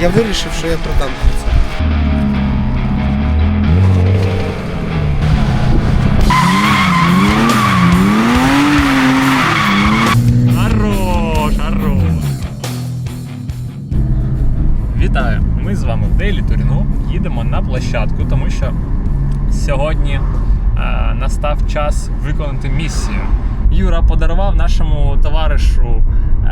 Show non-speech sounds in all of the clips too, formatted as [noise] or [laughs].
Я вирішив, що я продам 30. Хорош, хорош. Вітаю! Ми з вами в Дейлі Туріну їдемо на площадку, тому що сьогодні е, настав час виконати місію. Юра подарував нашому товаришу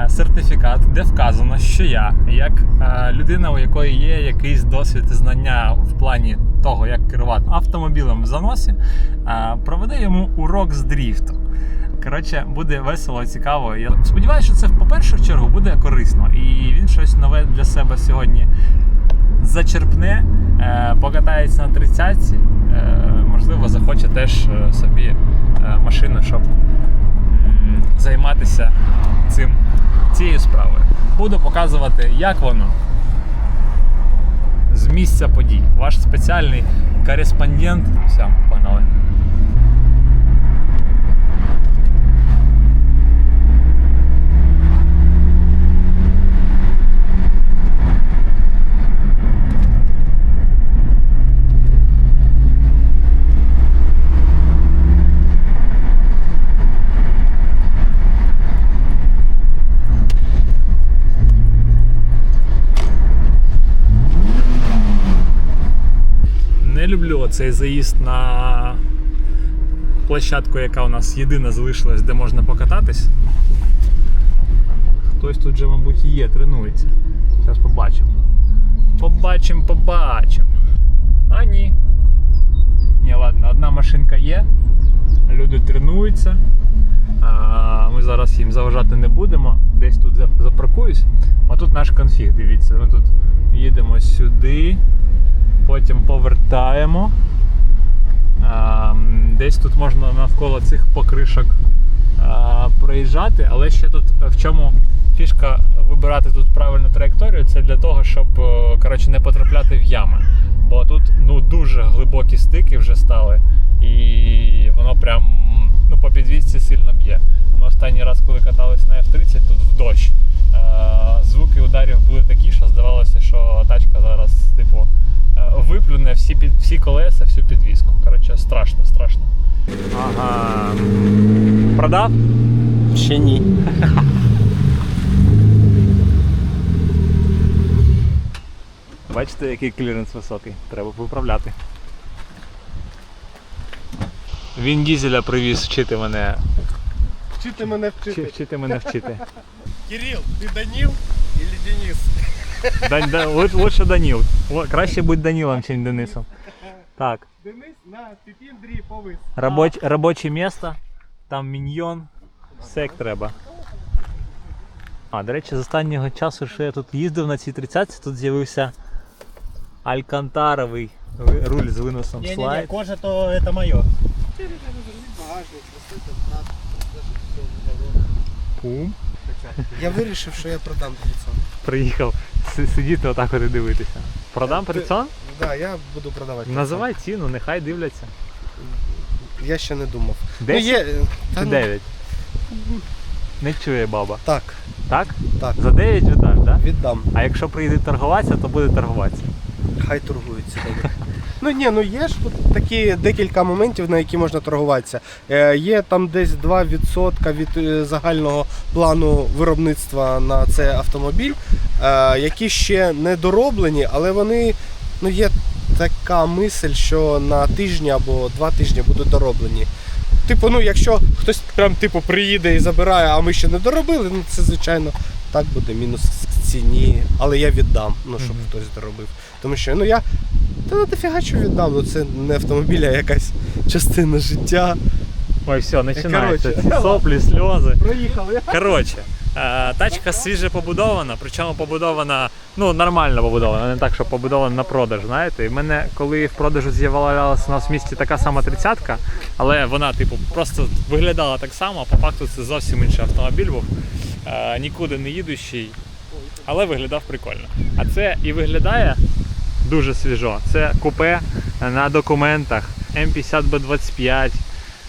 сертифікат, де вказано, що я, як е, людина, у якої є якийсь досвід і знання в плані того, як керувати автомобілем в заносі, е, проведе йому урок з дріфту. Коротше, буде весело, цікаво. Я сподіваюся, що це в першу чергу буде корисно. І він щось нове для себе сьогодні зачерпне, е, покатається на тридцятці. Е, можливо, захоче теж е, собі е, машину, щоб займатися цим, цією справою. Буду показувати, як воно з місця подій. Ваш спеціальний кореспондент. Все, погнали. Не люблю цей заїзд на площадку, яка у нас єдина залишилась, де можна покататись. Хтось тут же, мабуть, є, тренується. Зараз побачимо. Побачимо, побачимо. А ні. Ні, ладно, одна машинка є. Люди тренуються. Ми зараз їм заважати не будемо. Десь тут запаркуюсь. А тут наш конфіг, дивіться. Ми тут їдемо сюди потім повертаємо. А, Десь тут можна навколо цих покришок а, проїжджати, але ще тут в чому фішка вибирати тут правильну траєкторію, це для того, щоб е, коротше, не потрапляти в ями. Бо тут ну, дуже глибокі стики вже стали, і воно прям ну, по підвісці сильно б'є. Ми останній раз, коли катались на F30, тут в дощ. е, Звуки ударів були такі, що здавалося, що тачка зараз, типу, е, виплюне всі, під, всі колеса, всю підвіску. Коротше, страшно, страшно. Ага. Продав? Ще ні. [laughs] Бачите, який кліренс високий. Треба виправляти. Він дізеля привіз вчити мене. Вчити мене вчити. Вчити мене вчити. [laughs] Кирил, ти Даніл или Денис? Дан, да, лучше, лучше Даніл. О, Краще будь Данілом, ніж Денисом. Так. Денис на стипендрії повис. Робоч, робоче місто, там міньйон, все як треба. А, до речі, з останнього часу, що я тут їздив на цій 30 тут з'явився алькантаровий ви- руль з виносом слайд. кожа то это мое. Багажник, висоти, на, Пум. Я вирішив, що я продам 30. Приїхав си- сидіти отак от і дивитися. Продам Ти- прицон? Да, я буду продавати. Називай ціну, нехай дивляться. Я ще не думав. Ну, 10 є, е, та чи ну, 9? Не чує баба. Так, Так? так, За 9 віддаш, так? Да? віддам. А якщо прийде торгуватися, то буде торгуватися. Хай торгуються. добре. Ну ні, ну є ж от такі декілька моментів, на які можна торгуватися. Е, є там десь 2% від е, загального плану виробництва на цей автомобіль, е, які ще не дороблені, але вони ну, є така мисль, що на тижні або два тижні будуть дороблені. Типу, ну якщо хтось прям типу приїде і забирає, а ми ще не доробили, ну це звичайно так буде мінус ціні, але я віддам, ну щоб хтось доробив. Тому що ну я та ну дофіга що віддам, ну це не автомобіль, а якась частина життя. Ой, все, починається. коротше. Ці соплі, сльози. Проїхав я. Коротше, е, тачка свіже побудована, причому побудована, ну нормально побудована, не так, що побудована на продаж. Знаєте, і в мене, коли в продажу з'являлася у нас в місті така сама тридцятка, але вона, типу, просто виглядала так само, а по факту це зовсім інший автомобіль був. Е, нікуди не їдущий, але виглядав прикольно. А це і виглядає дуже свіжо. Це купе на документах М50Б25.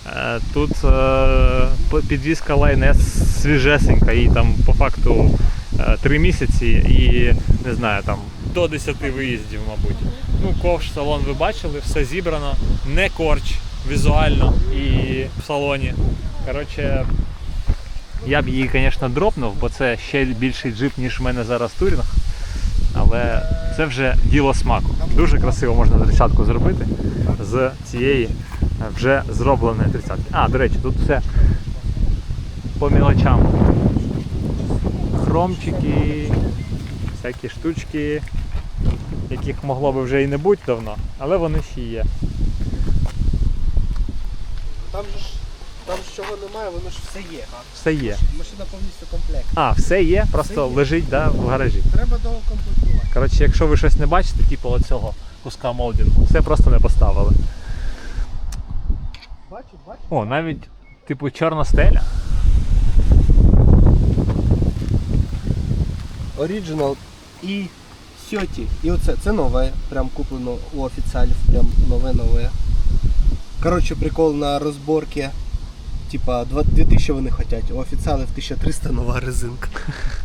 Е, Тут е, підвізка Line свіжесенька, їй там по факту 3 місяці і не знаю, там до 10 виїздів, мабуть. Ну, ковш салон ви бачили, все зібрано, не корч візуально і в салоні. Коротше, я б її, звісно, дропнув, бо це ще більший джип, ніж в мене зараз турінг. Але це вже діло смаку. Дуже красиво можна тридцятку зробити з цієї вже зробленої тридцятки. А, до речі, тут все по мілочам. Хромчики, всякі штучки, яких могло би вже і не бути давно, але вони ще є. Там же ж там ж чого немає, воно ж все є. Все є. Машина повністю комплект. А, все є, просто є. лежить да, в гаражі. Треба доукомплектувати. Коротше, якщо ви щось не бачите, типу оцього куска молдінгу, це просто не поставили. Бачу, бачу. О, навіть типу чорна стеля. Original і Сьоті. І оце, це нове, прям куплено у офіціалів, прям нове-нове. Коротше, прикол на розборці. Типа 2000 вони хочуть, у офіціалів 1300 нова резинка.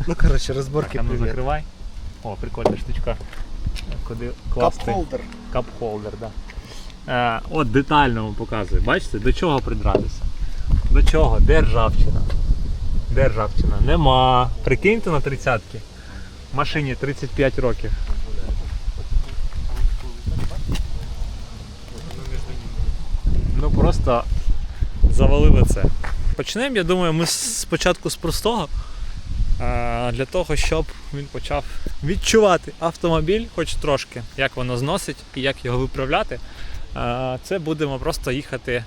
Ну коротше, розборки Там ну, привіт. закривай. О, прикольна штучка. Куди класти. Кап-холдер. Кап-холдер, да. Е, от детально вам показую. Бачите, до чого придратися? До чого? Де ржавчина? Де ржавчина? Нема. Прикиньте на тридцятки. Машині 35 років. Ну просто завалили це. Почнемо, я думаю, ми спочатку з простого. Для того, щоб він почав відчувати автомобіль, хоч трошки, як воно зносить і як його виправляти. Це будемо просто їхати.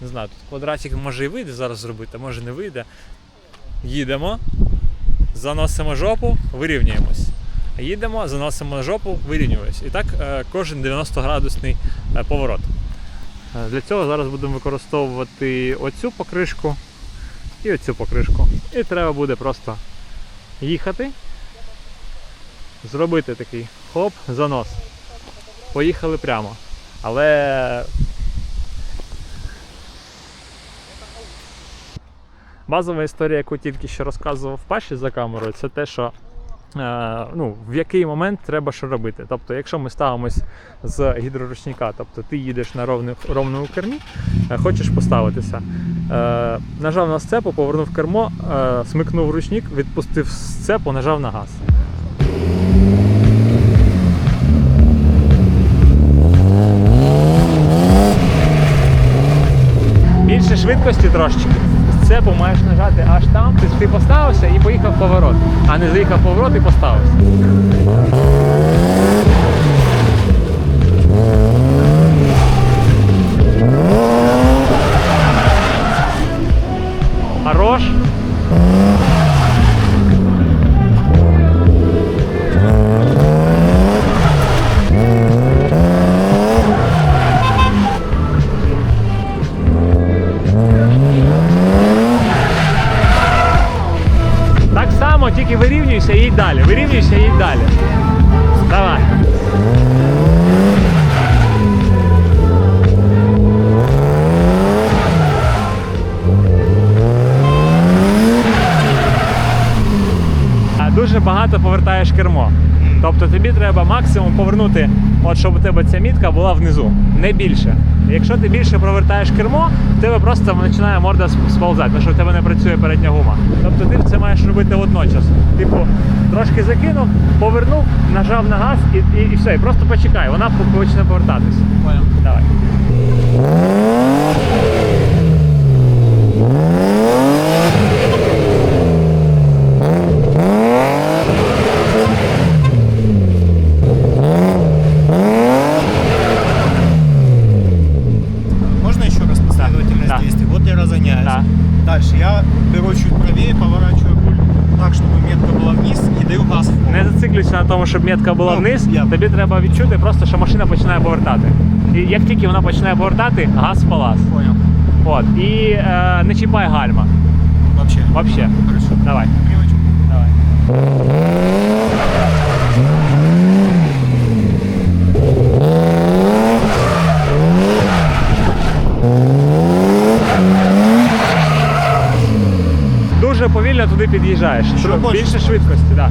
Не знаю, тут квадратик може і вийде зараз зробити, а може не вийде. Їдемо, заносимо жопу, вирівнюємось. Їдемо, заносимо жопу, вирівнюємось. І так е, кожен 90-градусний е, поворот. Е, Для цього зараз будемо використовувати оцю покришку і оцю покришку. І треба буде просто їхати, зробити такий хоп, занос. Поїхали прямо. Але базова історія, яку тільки що розказував Паші за камерою, це те, що ну, в який момент треба що робити. Тобто, якщо ми ставимось з гідроручника, тобто ти їдеш на ровних, ровному кермі, е, хочеш поставитися. Е, нажав на сцепу, повернув кермо, е, смикнув ручник, відпустив сцепу, нажав на газ. Більше швидкості трошечки. Сцепу маєш нажати аж там, ти, поставився і поїхав поворот, а не заїхав поворот і поставився. Багато повертаєш кермо. Тобто тобі треба максимум повернути, от щоб у тебе ця мітка була внизу, не більше. Якщо ти більше провертаєш кермо, в тебе просто починає морда сп- сползати, тому що в тебе не працює передня гума. Тобто ти це маєш робити водночас. Типу, трошки закинув, повернув, нажав на газ і, і, і все, і просто почекай, вона по- почне повертатися. Давай. Можно еще раз последовательность Да. действий? Вот я разгоняюсь. Да. Дальше я беру чуть правее, поворачиваю руль так, чтобы метка была вниз и даю газ в пол. Не зациклюйся на тому, щоб метка була Ну, вниз, я- тобі треба відчути просто, що машина починає повертати. І як тільки вона починає повертати, газ в палас. Понял. От. І е, не чіпай гальма. Вообще. Вообще. Хорошо. Давай. Привычку. Давай. Туди під'їжджаєш. Більше швидкості, так. Да.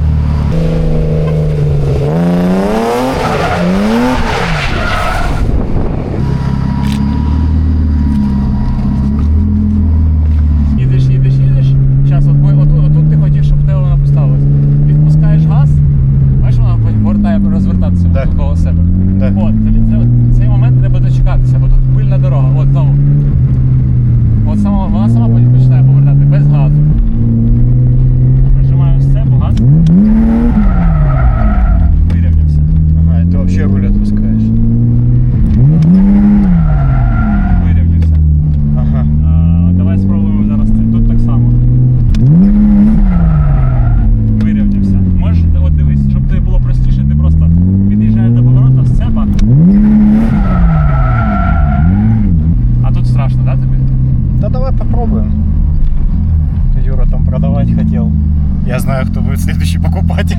Я знаю, кто будет следующий покупатель.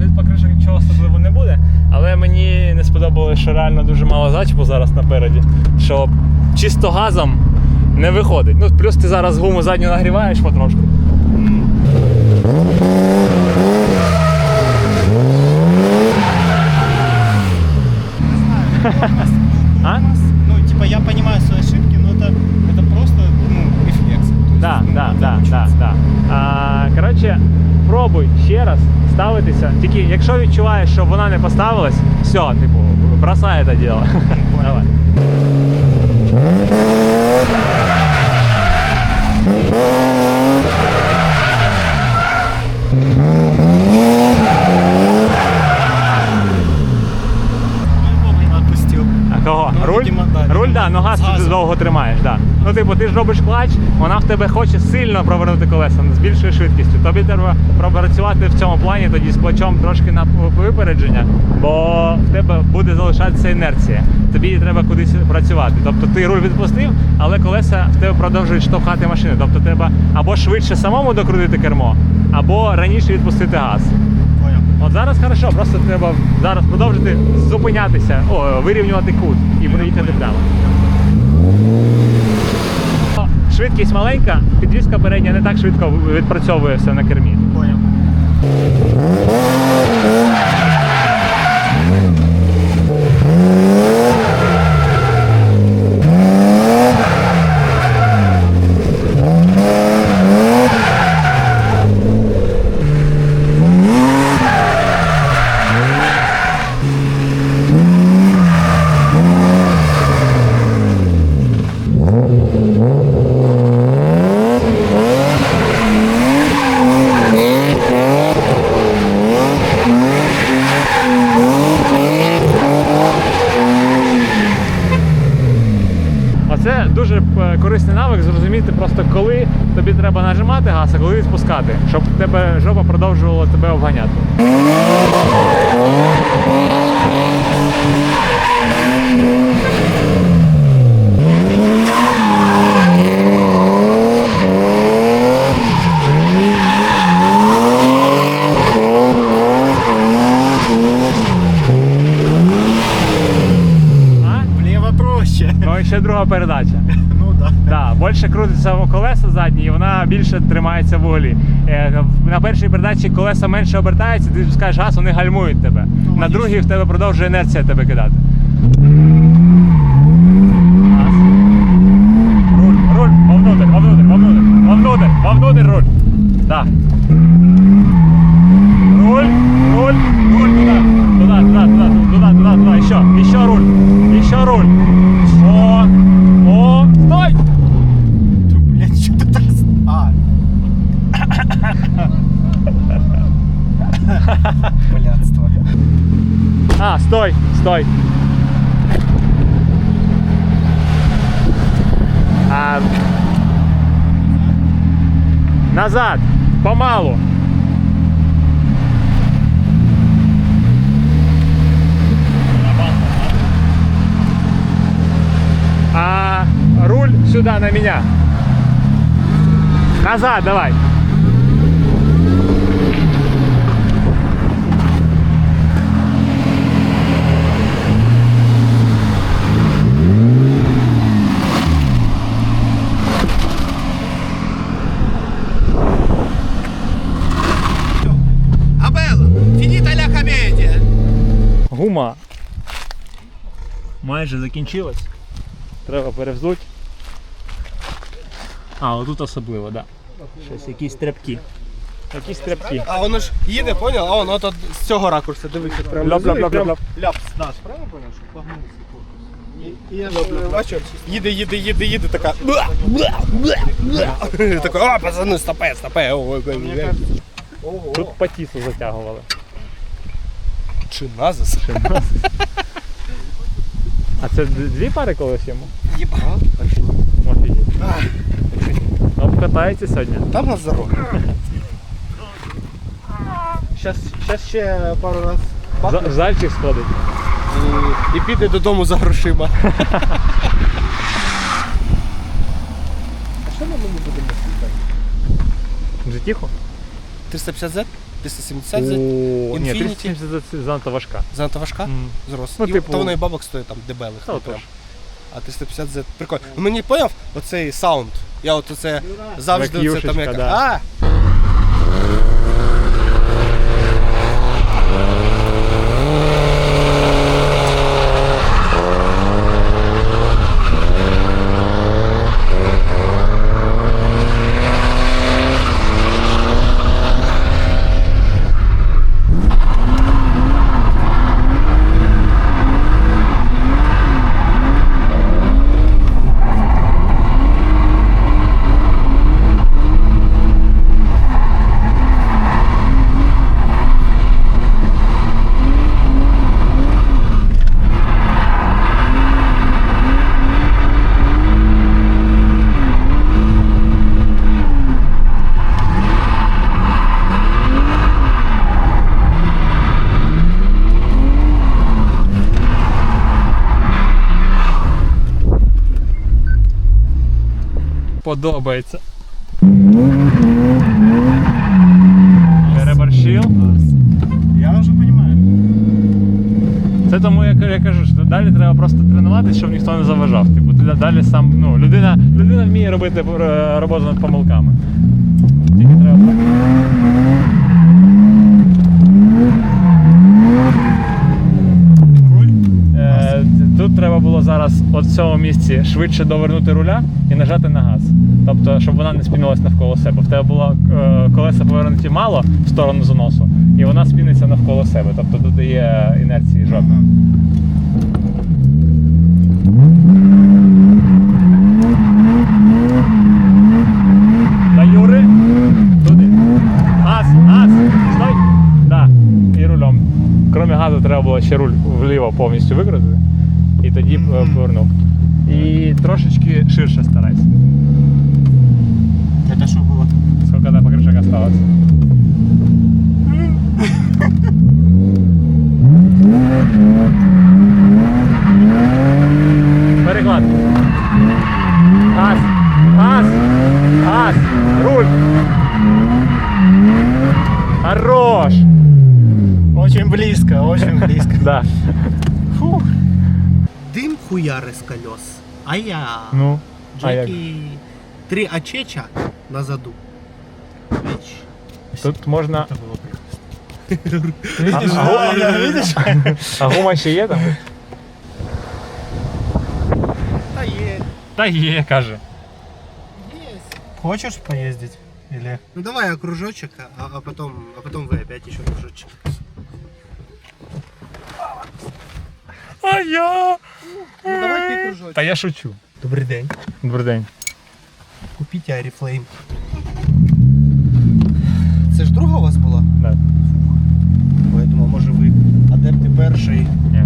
Від покришок нічого особливого не буде. Але мені не сподобалося, що реально дуже мало зачіпу зараз напереді. Що чисто газом не виходить. Ну, плюс ти зараз гуму задню нагріваєш потрошку. А? Ну, типа, я понимаю свои ошибки, но это, это просто, ну, рефлекс. То есть, Да, ну, да, надо да, да, учиться. да. А, коротше, пробуй ще раз ставитися. Тільки якщо відчуваєш, що вона не поставилась, все, типу, бросай це діло. [laughs] Давай. Ну, вовремя отпустил. А кого? Ну, Руль? видимо, да, ну газ ти довго тримаєш, да. Ну, типу, ти ж робиш клач, вона в тебе хоче сильно провернути колеса з більшою швидкістю. Тобі треба пропрацювати в цьому плані тоді з клачом трошки на випередження, бо в тебе буде залишатися інерція. Тобі треба кудись працювати. Тобто ти руль відпустив, але колеса в тебе продовжують штовхати машину. Тобто треба або швидше самому докрутити кермо, або раніше відпустити газ. От зараз хорошо, просто треба зараз продовжити зупинятися, о, вирівнювати кут і проїхати прямо. Швидкість маленька, підвізка передня не так швидко відпрацьовує все на кермі. Понял дуже е, корисний навик зрозуміти просто коли тобі треба нажимати газ, а коли відпускати, щоб в тебе жопа продовжувала тебе обганяти. А? Влево проще. Ну і ще друга передача. Ну да. Да, більше крутиться колеса задні, і вона більше тримається в углі. Е, На першій передачі колеса менше обертаються, ти спускаєш газ, вони гальмують тебе. На другій в тебе продовжує інерція тебе кидати. Руль, руль, вовнутрь, вовнутрь, вовнутрь, вовнутрь, вовнутрь руль. Да. Руль, руль, Назад, помалу. А руль сюда на меня. Назад давай. Майже закінчилась. Треба перевзуть. А, отут особливо, так. Да. Щось, якісь тряпки. Якісь тряпки. А воно ж їде, поняв? А воно тут з цього ракурсу, дивися, прям Ляп, ляп, лежить, ляп, ляп. ляп. Да, правильно поняв, що погнувся корпус. Їде, їде, їде, їде, така. бла, бла, бла, бла. [laughs] Такой, о, пацани, стопе, стопе. Тут патісу затягували. Чи назис? А це дві пари колес йому? Єба. Офігеть. Обкатається сьогодні. Там нас дорога. Щас, щас ще пару раз За- Зальчик сходить. і, і піде додому за грошима. [laughs] А що ми не будемо слухати? Вже тихо? 350Z? 370Z? О, ні, Infiniti? 370 це занадто важка. Занадто важка? М. Зрос. Ну, І, типу- Та вона і бабок стоїть там дебелих. Та ну, отож. прям. А 350Z прикольно. Ну, Мені поняв оцей саунд. Я от оце завжди оце там юшечка, як. да. А! Подобається. Переборщив. Я уже понимаю. Це тому я, я кажу, що далі треба просто тренуватися, щоб ніхто не заважав. Типу, ти далі сам, ну, людина, людина вміє робити е, роботу над помилками. Тільки треба. Е, Тут треба було зараз от в цьому місці швидше довернути руля і нажати на газ. Тобто, щоб вона не спінилась навколо себе. В тебе було е, колеса повернуті мало в сторону заносу, і вона спіниться навколо себе. Тобто додає інерції жопи. Та Юри. Туди. Газ, газ. Стой. Да. І рулем. Крім газу, треба було ще руль вліво повністю викрутити. І тоді е, повернув. І трошечки ширше старайся. Это что было? Сколько там покришок осталось? Переклад. Газ. Газ. Газ. Руль. Хорош. Очень близко, очень близко. [laughs] Да. Фух. Дим хуяри з колес. А я. Ну. А як? Джекі. Три ачеча на заду. Віч. Тут можна. Это было А, а, Да, видишь? а гума ще є там? Та є. Та є, каже. Є. Хочешь поездить? Или? Ну давай окружочек, а, а потом, а потом вы опять еще кружочек. А я. Ну давай ты кружочек. Та я шучу. Добрый день. Добрий день. Купите Арифлейм. Це ж друга у вас була? Да. Бо я думав, може ви адепти перший. Ні.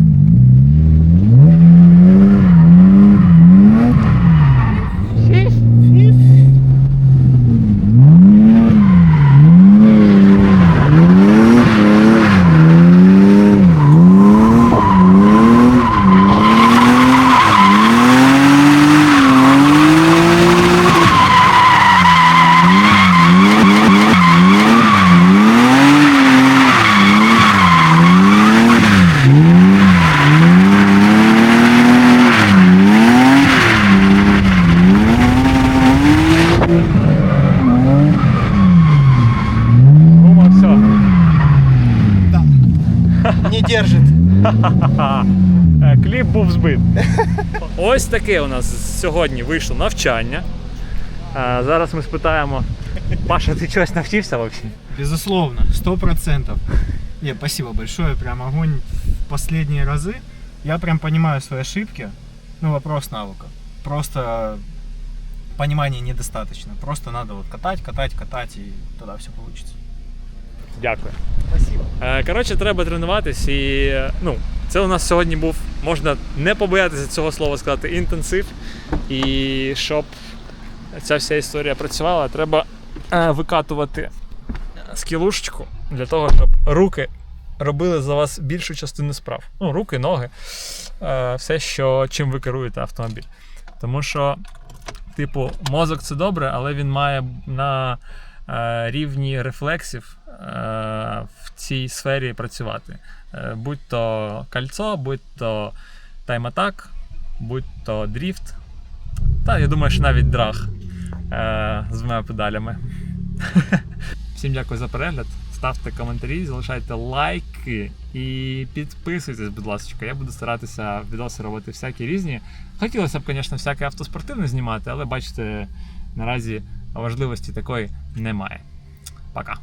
Гума все. Да. Не держит. Е, Кліп був збит. Ось таке у нас сьогодні вийшло навчання. Е, Зараз ми спитаємо. Паша, ти чогось навчився взагалі? Безусловно, сто процентов. Не, спасибо большое, прям огонь в последние разы. Я прям понимаю свои ошибки. Ну, вопрос навыка. Просто понимания недостаточно. Просто надо вот катать, катать, катать, и тогда все получится. Дякую. Спасибо. Е, Коротше, треба тренуватись і е, ну, це у нас сьогодні був, можна не побоятися цього слова сказати, інтенсив. І щоб ця вся історія працювала, треба е, викатувати скілушечку для того, щоб руки робили за вас більшу частину справ. Ну, руки, ноги, е, все, що, чим ви керуєте автомобіль. Тому що, типу, мозок це добре, але він має на е, рівні рефлексів цій сфері працювати. Е, Будь то кольцо, будь то тайм-атак, будь то дріфт. Та я думаю, що навіть драг е, з двома педалями. [laughs] Всім дякую за перегляд. Ставте коментарі, залишайте лайки і підписуйтесь, будь ласка. Я буду старатися відоси робити всякі різні. Хотілося б, звісно, всяке автоспортивне знімати, але бачите, наразі важливості такої немає. Пока.